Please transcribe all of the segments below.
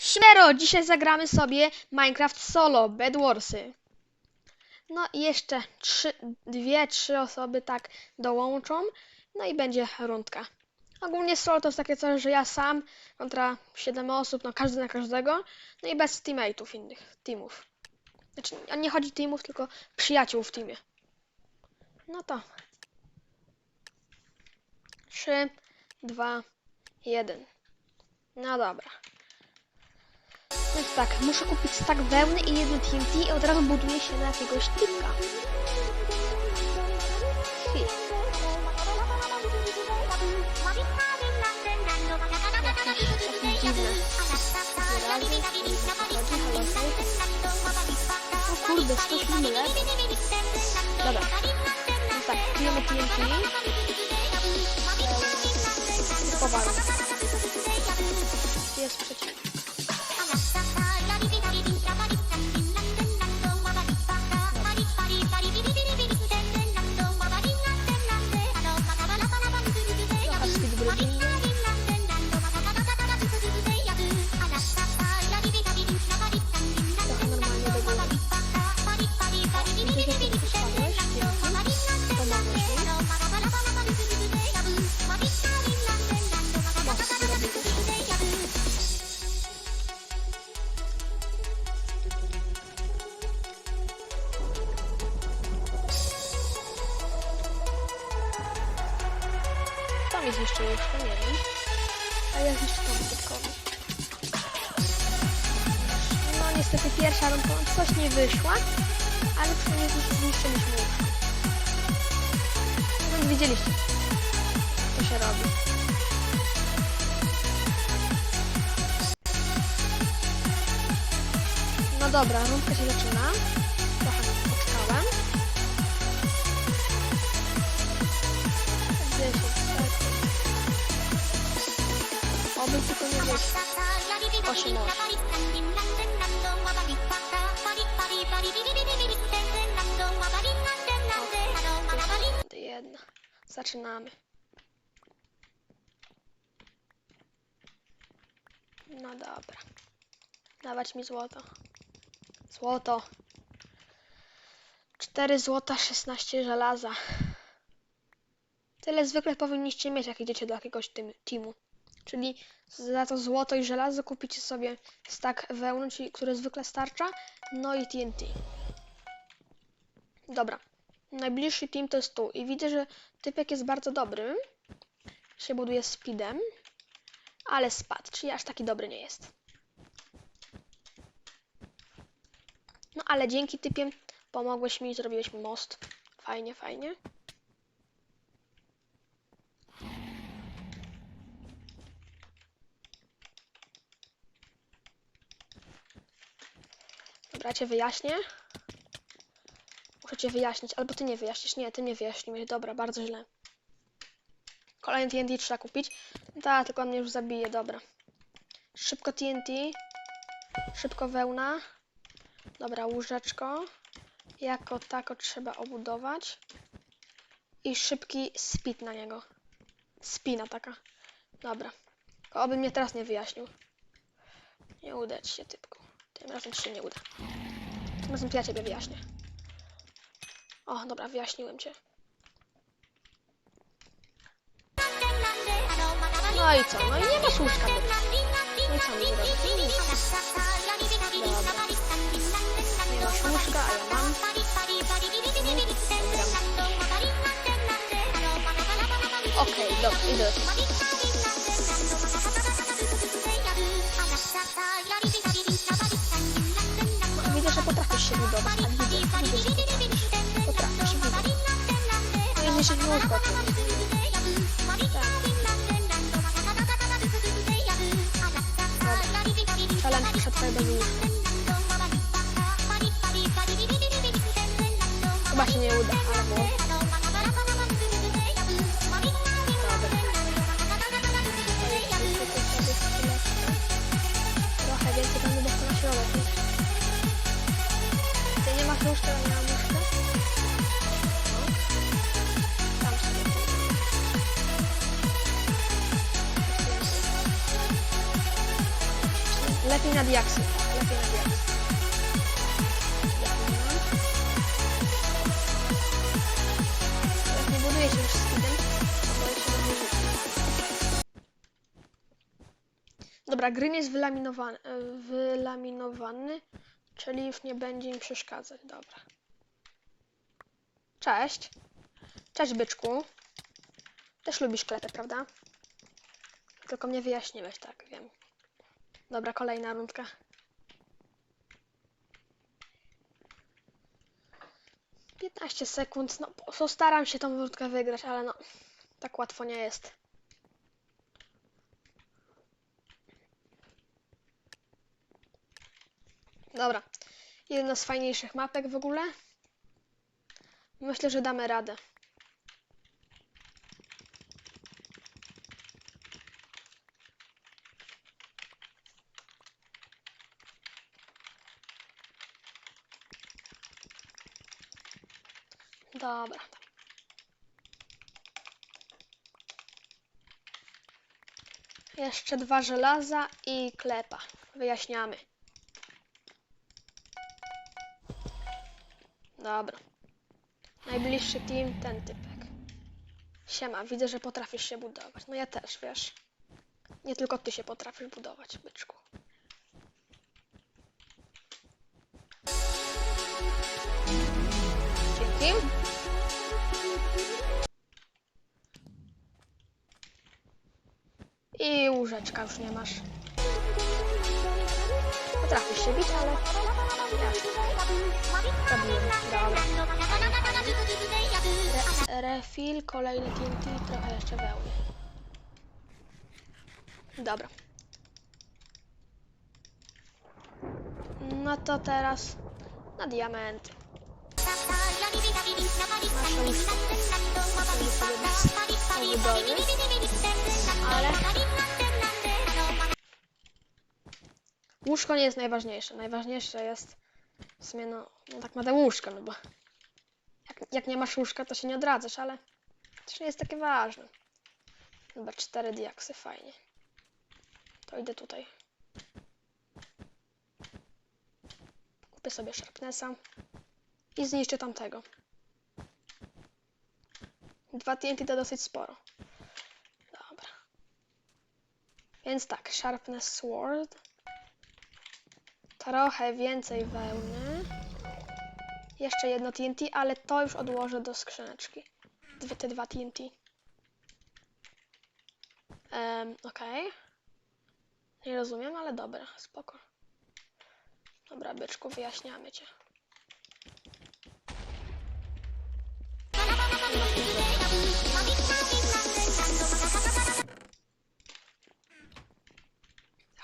Siemero, dzisiaj zagramy sobie Minecraft Solo, Bed Warsy. No i jeszcze trzy, dwie, trzy osoby tak dołączą, no i będzie rundka. Ogólnie solo to jest takie coś, że ja sam kontra 7 osób, no każdy na każdego, no i bez teammateów innych, teamów. Znaczy, nie chodzi teamów, tylko przyjaciół w teamie. No to 3, 2, 1. No dobra. Więc tak, muszę kupić stak wełny i jedno TNT i od razu buduję się na jakiegoś typka. Hi. Halo, hej. O kurde, 100 mile. Dobra. Więc tak, kupujemy TNT. Powalę. Wyszła, ale przynajmniej znisz- zniszczyliśmy łóżko. No widzieliście, co się robi. No dobra, rundka się zaczyna. Trochę poczekałem. 10 sekund. Oby tylko nie wiesz. 8 Jedna. Zaczynamy. No dobra. Dawać mi złoto. Złoto. 4 złota, 16 żelaza. Tyle zwykle powinniście mieć, jak idziecie do jakiegoś teamu. Czyli za to złoto i żelazo kupicie sobie stack wełny, który zwykle starcza, no i TNT. Dobra. Najbliższy team to jest tu i widzę, że typek jest bardzo dobry. Się buduje speedem, ale spadł, czyli aż taki dobry nie jest. No ale dzięki typie pomogłeś mi, zrobiłeś mi most. Fajnie, fajnie. Ja cię wyjaśnię. Muszę cię wyjaśnić, albo ty nie wyjaśnisz. Nie, ty nie wyjaśniłeś. Dobra, bardzo źle. Kolejny TNT trzeba kupić. Tak, tylko on mnie już zabije, dobra. Szybko TNT. Szybko wełna. Dobra, łóżeczko. Jako tako trzeba obudować. I szybki speed na niego. Spina taka. Dobra. Oby mnie teraz nie wyjaśnił. Nie uda ci się, typku. Tym razem się nie uda. Tym razem ja ciebie wyjaśnię. O, dobra, wyjaśniłem cię. No i co? No i nie masz łóżka teraz. No i co. Nie masz łóżka, a ja mam. Okej, dobra, idę. Się budować, tak widzę. Widzę, że potrafisz. Potrafisz, widzę. I jeszcze nie. Dobra. Przetrwaj bez łóżka. Chyba się nie uda, Lepiej na diaksy. Na nie. Dobra, grym jest wylaminowany, wylaminowany, czyli już nie będzie im przeszkadzać. Dobra. Cześć. Cześć, byczku. Też lubisz klepę, prawda? Tylko mnie wyjaśniłeś, tak, wiem. Dobra, kolejna rundka. Piętnaście sekund, no postaram się tą rundkę wygrać, ale no, tak łatwo nie jest. Dobra, jedna z fajniejszych mapek w ogóle. Myślę, że damy radę. Dobra. Jeszcze dwa żelaza i klepa. Wyjaśniamy. Dobra. Najbliższy team ten typek. Siema, widzę, że potrafisz się budować. No ja też, wiesz. Nie tylko ty się potrafisz budować, byczku. Dzięki. I łóżeczka już nie masz. Potrafisz się bić, ale... Re refill, kolejny TNT trochę jeszcze wełny. Dobra. No to teraz na diamenty. Łóżko nie jest najważniejsze. Najważniejsze jest w sumie no, no tak naprawdę łóżko, no bo jak, jak nie masz łóżka, to się nie odradzasz, ale też nie jest takie ważne. Dobra, cztery diaksy, fajnie. To idę tutaj. Kupię sobie Sharpnessa i zniszczę tamtego. Dwa TNT to dosyć sporo. Dobra. Więc tak, Sharpness Sword. Trochę więcej wełny. Jeszcze jedno TNT, ale to już odłożę do skrzyneczki. Dwie, te dwa TNT. Um, Okej. Nie rozumiem, ale dobra, spoko. Dobra, byczku, wyjaśniamy cię.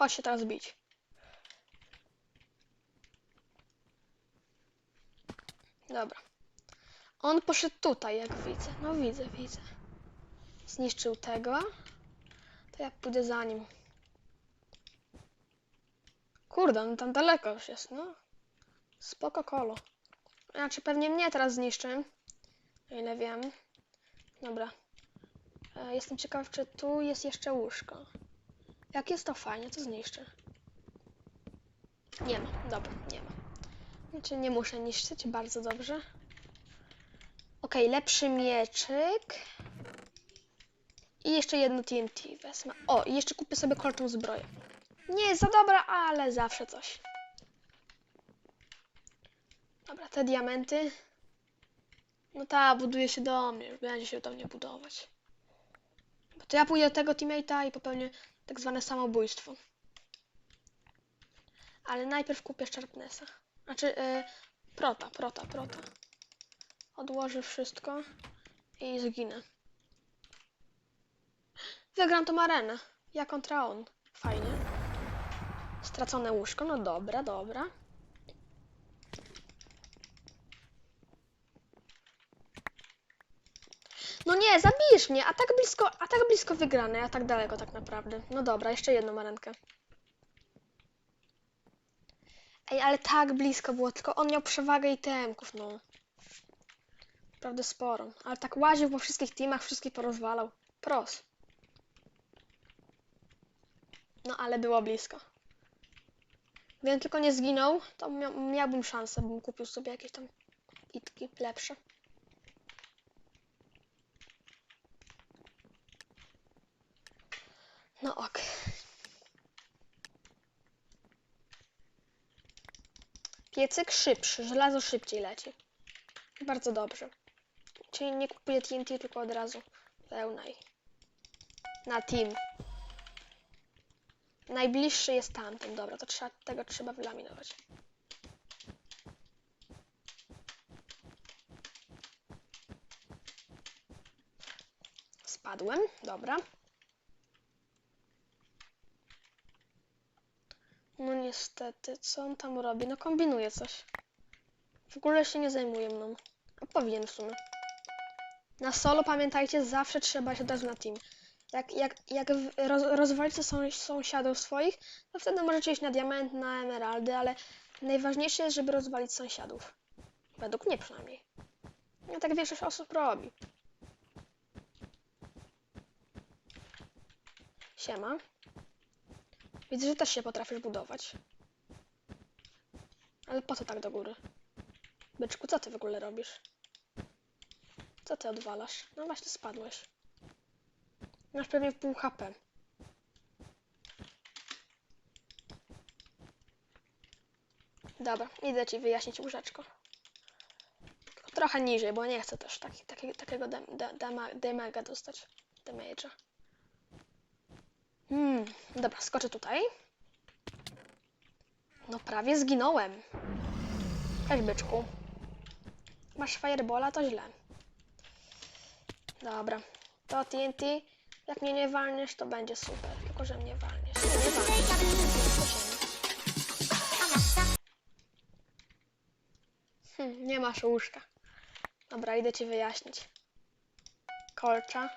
Chodź się teraz bić. Dobra. On poszedł tutaj, jak widzę. No widzę, widzę. Zniszczył tego. To ja pójdę za nim. Kurde, on tam daleko już jest, no. Spoko kolo. Znaczy pewnie mnie teraz zniszczy. O ile wiem. Dobra. E, jestem ciekaw, czy tu jest jeszcze łóżko. Jak jest to fajnie, to zniszczę. Nie ma, dobra, nie ma. Znaczy nie muszę niszczyć, bardzo dobrze. Okej, lepszy mieczyk. I jeszcze jedno TNT wezmę. O, i jeszcze kupię sobie kolczą zbroję. Nie jest za dobra, ale zawsze coś. Dobra, te diamenty. No ta, buduje się do mnie, będzie się do mnie budować. Bo to ja pójdę do tego teammate'a i popełnię tak zwane samobójstwo. Ale najpierw kupię Sharpnessa. Znaczy, yy, prota, prota, prota. Odłożę wszystko i zginę. Wygram tą arenę. Ja kontra on. Fajnie. Stracone łóżko, no dobra, dobra. No nie, zabijesz mnie, a tak blisko, a tak blisko wygrany, a tak daleko tak naprawdę. No dobra, jeszcze jedną arenkę. Ej, ale tak blisko było, tylko on miał przewagę itemków, no. Naprawdę sporo. Ale tak łaził po wszystkich teamach, wszystkich porozwalał. Pros. No ale było blisko. Gdybym tylko nie zginął, to mia miałbym szansę, bym kupił sobie jakieś tam itki lepsze. No ok. Piecyk szybszy, żelazo szybciej leci. Bardzo dobrze. Czyli nie kupuję TNT, tylko od razu wełna i na team. Najbliższy jest tamten, dobra, to trzeba, tego trzeba wylaminować. Spadłem, dobra. No niestety, co on tam robi? No kombinuje coś. W ogóle się nie zajmuje mną. A powinien w sumie. Na solo pamiętajcie, zawsze trzeba się dać na team. Jak, jak, jak roz, rozwalicie są, sąsiadów swoich, to wtedy możecie iść na diament, na emeraldy, ale najważniejsze jest, żeby rozwalić sąsiadów. Według mnie przynajmniej. No tak większość osób robi. Siema. Widzę, że też się potrafisz budować. Ale po co tak do góry? Byczku, co ty w ogóle robisz? Co ty odwalasz? No właśnie spadłeś. Masz pewnie pół HP. Dobra, idę ci wyjaśnić łóżeczko. Tylko trochę niżej, bo nie chcę też taki, taki, takiego dam, da, dama, damaga dostać. Damage'a. Hmm, dobra, skoczę tutaj. No prawie zginąłem. Cześć byczku. Masz firebola, to źle. Dobra, to TNT. Jak mnie nie walniesz, to będzie super. Tylko, że mnie walniesz. Nie, nie walniesz. Hmm, nie masz łóżka. Dobra, idę ci wyjaśnić. Kolcza.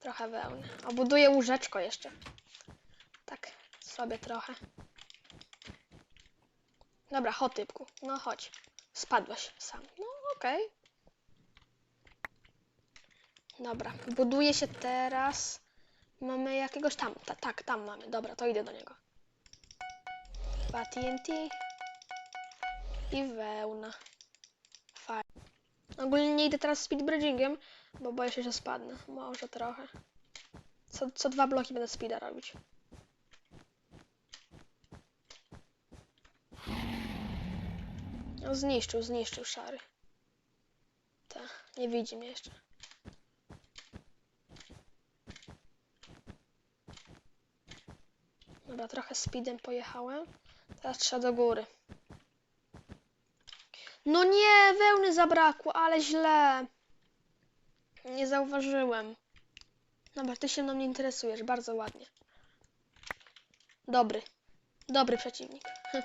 Trochę wełny. Obuduję łóżeczko jeszcze. Tak, sobie trochę. Dobra, chodź typku. No chodź. Spadłeś sam. No okej. Dobra, buduje się teraz. Mamy jakiegoś tam. Ta, tak, tam mamy. Dobra, to idę do niego. Dwa TNT. I wełna. Fajnie. Ogólnie nie idę teraz speedbridgingiem, bo boję się, że spadnę. Może trochę. Co, co dwa bloki będę speeda robić. No, zniszczył, zniszczył szary. Tak, nie widzi mnie jeszcze. Dobra, trochę speedem pojechałem. Teraz trzeba do góry. No nie, wełny zabrakło, ale źle. Nie zauważyłem. Dobra, ty się mną nie interesujesz, bardzo ładnie. Dobry. Dobry przeciwnik.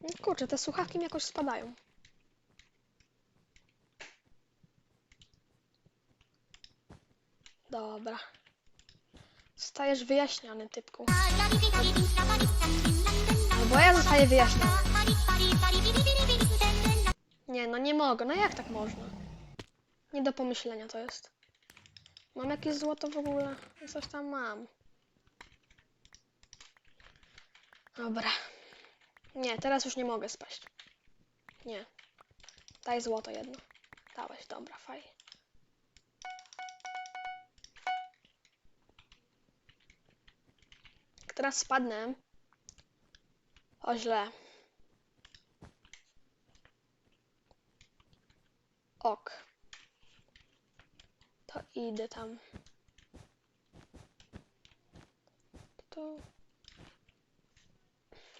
No Kurczę, te słuchawki mi jakoś spadają. Dobra. Zostajesz wyjaśniony, typku. No bo ja zostaję wyjaśniony. Nie, no nie mogę. No jak tak można? Nie do pomyślenia to jest. Mam jakieś złoto w ogóle? Coś tam mam. Dobra. Nie, teraz już nie mogę spaść. Nie. Daj złoto jedno. Dałeś, dobra, fajnie. Teraz spadnę. O źle. Ok. To idę tam. To.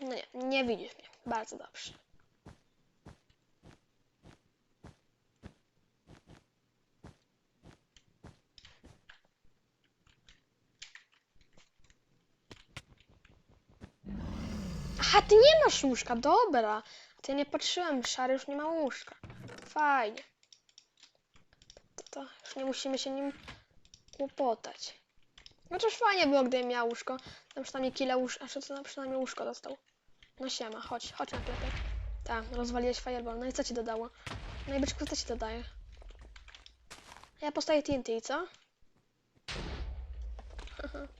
No nie, nie widzisz mnie. Bardzo dobrze. Aha, ty nie masz łóżka, dobra. To ja nie patrzyłem, szary już nie ma łóżka. Fajnie. To, już nie musimy się nim kłopotać. Chociaż fajnie było, gdybym miał łóżko. Tam przynajmniej kile łóżka, a co tam przynajmniej łóżko dostał. No siema, chodź, chodź na klepek. Tak, rozwaliłeś fireball. No i co ci dodało? No i byczku, co ci dodaje? Ja postaję TNT, co?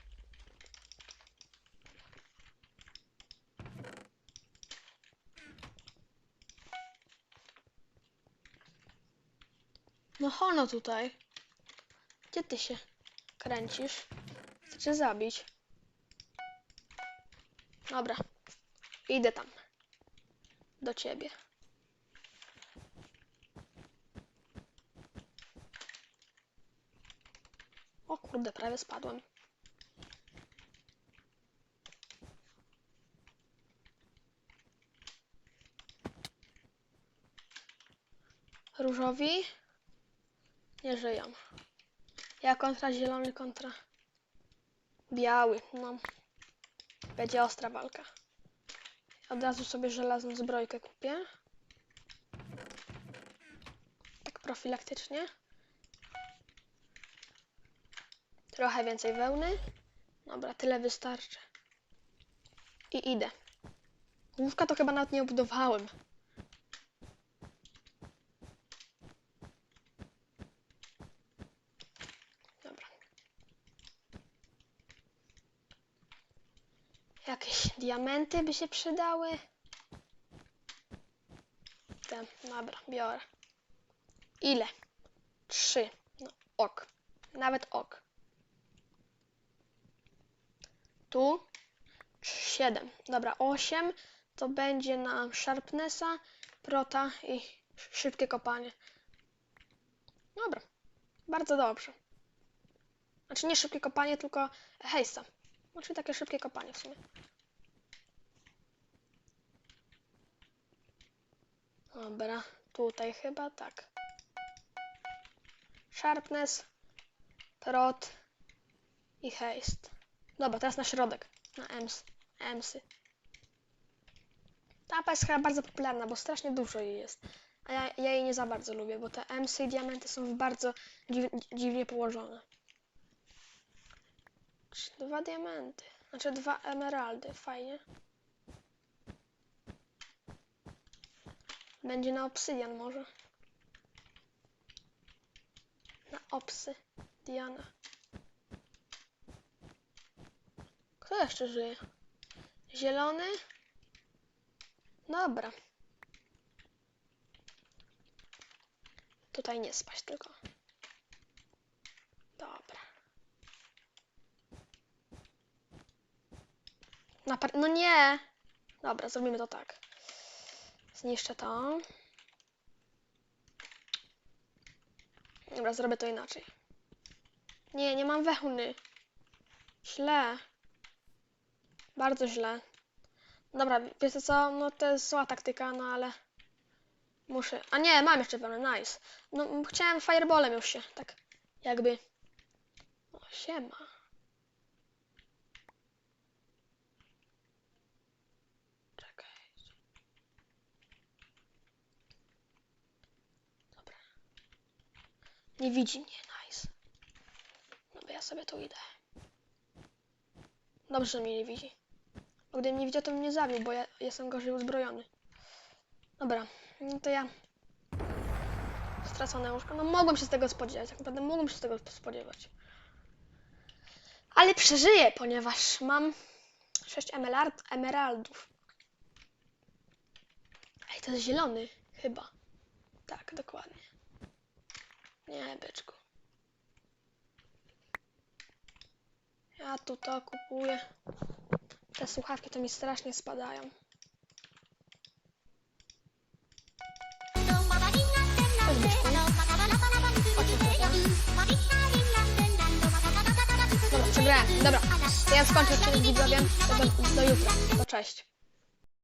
No hono tutaj. Gdzie ty się kręcisz? Chcę zabić. Dobra. Idę tam. Do ciebie. O kurde, prawie spadłem. Różowi nie żyją. Ja kontra zielony, kontra biały. No. Będzie ostra walka. Od razu sobie żelazną zbrojkę kupię. Tak profilaktycznie. Trochę więcej wełny. Dobra, tyle wystarczy. I idę. Łóżka to chyba nawet nie obudowałem. Dobra. Jakieś diamenty by się przydały. Dobra, biorę. Ile? Trzy. No, ok. Nawet ok. Tu siedem. Dobra, osiem to będzie na sharpnessa, prota i szybkie kopanie. Dobra, bardzo dobrze. Znaczy nie szybkie kopanie, tylko hejsa. Znaczy takie szybkie kopanie w sumie. Dobra, tutaj chyba tak. Sharpness, prot i haste. Dobra, teraz na środek. Na ems. Emsy. Ta mapa jest chyba bardzo popularna, bo strasznie dużo jej jest. A ja, ja jej nie za bardzo lubię, bo te emsy i diamenty są bardzo dziw, dziwnie położone. Dwa diamenty. Znaczy dwa emeraldy. Fajnie. Będzie na obsydian może. Na opsy. Diana. Kto jeszcze żyje? Zielony? Dobra. Tutaj nie spać tylko. Dobra. No nie! Dobra, zrobimy to tak. Zniszczę to. Dobra, zrobię to inaczej. Nie, nie mam wełny. Źle. Bardzo źle. Dobra, wiecie co? No to jest zła taktyka, no ale... Muszę... A nie, mam jeszcze wełnę, nice. No, chciałem fireballem już się, tak jakby... O, siema. Czekaj. Dobra. Nie widzi mnie, nice. Dobra, ja sobie tu idę. Dobrze, że mnie nie widzi. Bo gdybym nie widział, to mnie zabił, bo ja jestem gorzej uzbrojony. Dobra, no to ja... Stracone łóżko. No mogłem się z tego spodziewać, tak naprawdę mogłem się z tego spodziewać. Ale przeżyję, ponieważ mam 6 emerald, emeraldów. Ej, to jest zielony, chyba. Tak, dokładnie. Nie, byczku. Ja tu to kupuję. Te słuchawki to mi strasznie spadają. Dobra. Dobra, ja skończę odcinek widzowie. To do, do jutra. Cześć.